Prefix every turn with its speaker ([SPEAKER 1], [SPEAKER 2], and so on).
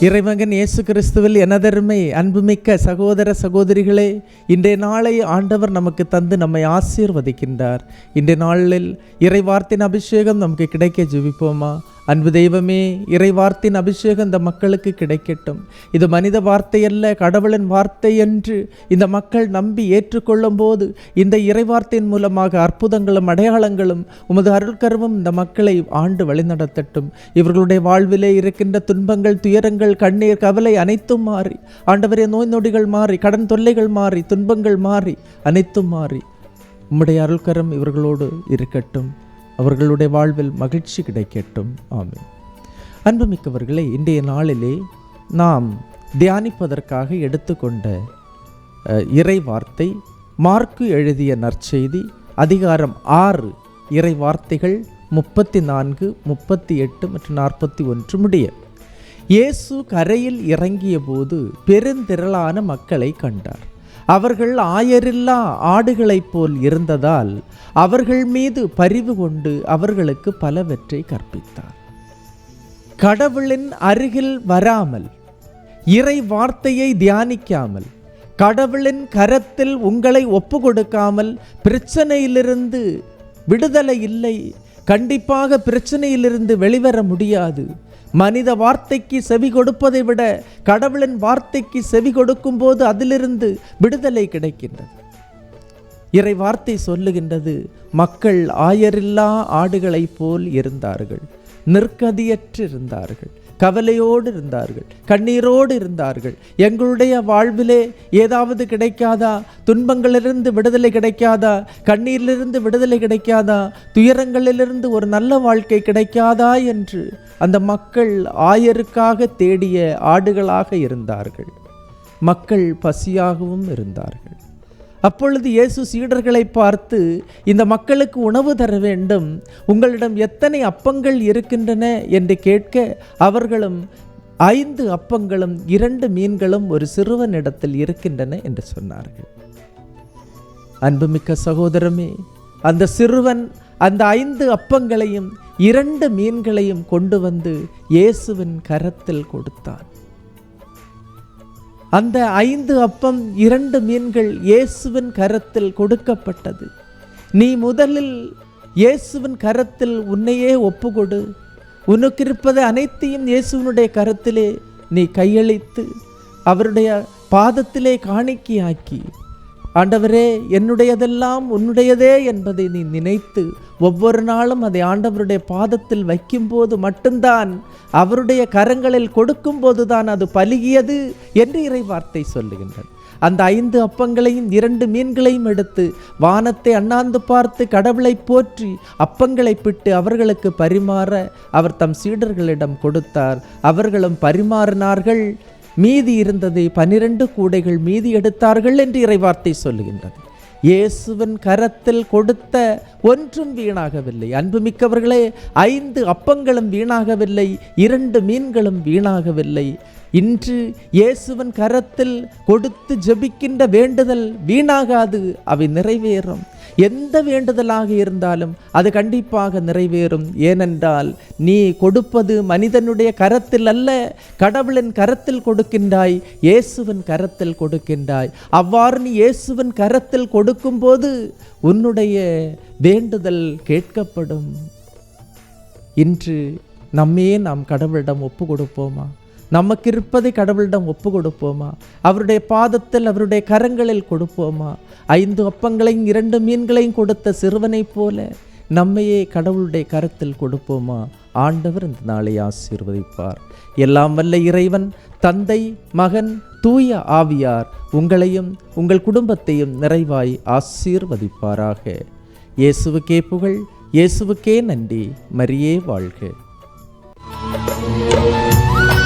[SPEAKER 1] இறைமகன் இயேசு கிறிஸ்துவில் எனதருமை அன்புமிக்க சகோதர சகோதரிகளே இன்றைய நாளை ஆண்டவர் நமக்கு தந்து நம்மை ஆசீர்வதிக்கின்றார். இன்றைய நாளில் இறைவார்த்தின் அபிஷேகம் நமக்கு கிடைக்க ஜெபிப்போமா? அன்பு தெய்வமே இறைவார்த்தின் அபிஷேகம் இந்த மக்களுக்கு கிடைக்கட்டும். இது மனித வார்த்தை அல்ல கடவுளின் வார்த்தை என்று இந்த மக்கள் நம்பி ஏற்றுக்கொள்ளும் போது இந்த இறைவார்த்தையின் மூலமாக அற்புதங்களும் அடையாளங்களும் உமது அருள்கருவும் இந்த மக்களை ஆண்டு வழிநடத்தட்டும். இவர்களுடைய வாழ்விலே இருக்கின்ற துன்பங்கள் துயரங்கள் கண்ணீர் கவலை அனைத்தும் மாறி ஆண்டவரே நோய் நொடிகள் மாறி கடன் தொல்லைகள் மாறி துன்பங்கள் மாறி அனைத்தும் மாறி. உம்முடைய அருள்கரம் இவர்களோடு இருக்கட்டும். அவர்களுடைய வாழ்வில் மகிழ்ச்சி கிடைக்கட்டும். ஆமே அன்புமிக்கவர்களே இன்றைய நாளிலே நாம் தியானிப்பதற்காக எடுத்துக்கொண்ட இறை வார்த்தை மார்க்கு எழுதிய நற்செய்தி அதிகாரம் ஆறு இறை வார்த்தைகள் முப்பத்தி நான்கு முப்பத்தி எட்டு மற்றும் நாற்பத்தி ஒன்று முடிய. இயேசு கரையில் இறங்கிய போது பெருந்திரளான மக்களை கண்டார். அவர்கள் ஆயரில்லா ஆடுகளைப் போல் இருந்ததால் அவர்கள் மீது பரிவு கொண்டு அவர்களுக்கு பலவற்றை கற்பித்தார். கடவுளின் அருகில் வராமல் இறை வார்த்தையை தியானிக்காமல் கடவுளின் கரத்தில் உங்களை ஒப்பு கொடுக்காமல் பிரச்சனையிலிருந்து விடுதலை இல்லை கண்டிப்பாக பிரச்சனையிலிருந்து வெளிவர முடியாது. மனித வார்த்தைக்கு செவி கொடுப்பதை விட கடவுளின் வார்த்தைக்கு செவி கொடுக்கும்போது அதிலிருந்து விடுதலை கிடைக்கின்றது. இறை வார்த்தை சொல்லுகின்றது மக்கள் ஆயரில்லா ஆடுகளைப் போல் இருந்தார்கள். நிற்கதியற்று இருந்தார்கள் கவலையோடு இருந்தார்கள் கண்ணீரோடு இருந்தார்கள் எங்களுடைய வாழ்விலே ஏதாவது கிடைக்காதா? துன்பங்களிலிருந்து விடுதலை கிடைக்காதா? கண்ணீரிலிருந்து விடுதலை கிடைக்காதா? துயரங்களிலிருந்து ஒரு நல்ல வாழ்க்கை கிடைக்காதா? என்று அந்த மக்கள் ஆயருக்காக தேடிய ஆடுகளாக இருந்தார்கள். மக்கள் பசியாகவும் இருந்தார்கள். அப்பொழுது இயேசு சீடர்களை பார்த்து இந்த மக்களுக்கு உணவு தர வேண்டும். உங்களிடம் எத்தனை அப்பங்கள் இருக்கின்றன? என்று கேட்க அவர்களும் ஐந்து அப்பங்களும் இரண்டு மீன்களும் ஒரு சிறுவனிடத்தில் இருக்கின்றன என்று சொன்னார்கள். அன்புமிக்க சகோதரமே அந்த சிறுவன் அந்த ஐந்து அப்பங்களையும் இரண்டு மீன்களையும் கொண்டு வந்து இயேசுவின் கரத்தில் கொடுத்தான். அந்த ஐந்து அப்பம் இரண்டு மீன்கள் இயேசுவின் கரத்தில் கொடுக்கப்பட்டது. நீ முதலில் இயேசுவின் கரத்தில் உன்னையே ஒப்புக்கொடு. உனக்கு இருப்பது அனைத்தையும் இயேசுவினுடைய கரத்திலே நீ கையளித்து அவருடைய பாதத்திலே காணிக்கையாக்கி. ஆண்டவரே என்னுடையதெல்லாம் உன்னுடையதே என்பதை நீ நினைத்து ஒவ்வொரு நாளும் அதை ஆண்டவருடைய பாதத்தில் வைக்கும்போது மட்டும்தான் அவருடைய கரங்களில் கொடுக்கும்போது தான் அது பலுகியது என்று இறை வார்த்தை அந்த ஐந்து அப்பங்களையும் இரண்டு மீன்களையும் எடுத்து வானத்தை அண்ணாந்து பார்த்து கடவுளை போற்றி அப்பங்களை பிட்டு அவர்களுக்கு பரிமாற அவர் தம் சீடர்களிடம் கொடுத்தார். அவர்களும் பரிமாறினார்கள். மீதி இருந்ததை பனிரெண்டு கூடைகள் மீதி எடுத்தார்கள் என்று இறைவார்த்தை சொல்லுகின்றது. இயேசுவின் கரத்தில் கொடுத்த ஒன்றும் வீணாகவில்லை. அன்புமிக்கவர்களே ஐந்து அப்பங்களும் வீணாகவில்லை இரண்டு மீன்களும் வீணாகவில்லை. இன்று இயேசுவின் கரத்தில் கொடுத்து ஜெபிக்கின்ற வேண்டுதல் வீணாகாது அவை நிறைவேறும். எந்த வேண்டுதலாக இருந்தாலும் அது கண்டிப்பாக நிறைவேறும். ஏனென்றால் நீ கொடுப்பது மனிதனுடைய கரத்தில் அல்ல கடவுளின் கரத்தில் கொடுக்கின்றாய் இயேசுவின் கரத்தில் கொடுக்கின்றாய். அவ்வாறு நீ இயேசுவின் கரத்தில் கொடுக்கும்போது உன்னுடைய வேண்டுதல் கேட்கப்படும். இன்று நம்மையே நாம் கடவுளிடம் ஒப்பு கொடுப்போமா நமக்கு இருப்பதை கடவுளிடம் ஒப்பு கொடுப்போமா அவருடைய பாதத்தில் அவருடைய கரங்களில் கொடுப்போமா? ஐந்து அப்பங்களையும் இரண்டு மீன்களையும் கொடுத்த சிறுவனைப் போல நம்மையே கடவுளுடைய கரத்தில் கொடுப்போமா? ஆண்டவர் இந்த நாளை ஆசீர்வதிப்பார். எல்லாம் வல்ல இறைவன் தந்தை மகன் தூய ஆவியார் உங்களையும் உங்கள் குடும்பத்தையும் நிறைவாய் ஆசீர்வதிப்பாராக. இயேசுவுக்கே புகழ் இயேசுவுக்கே நன்றி. மரியே வாழ்க.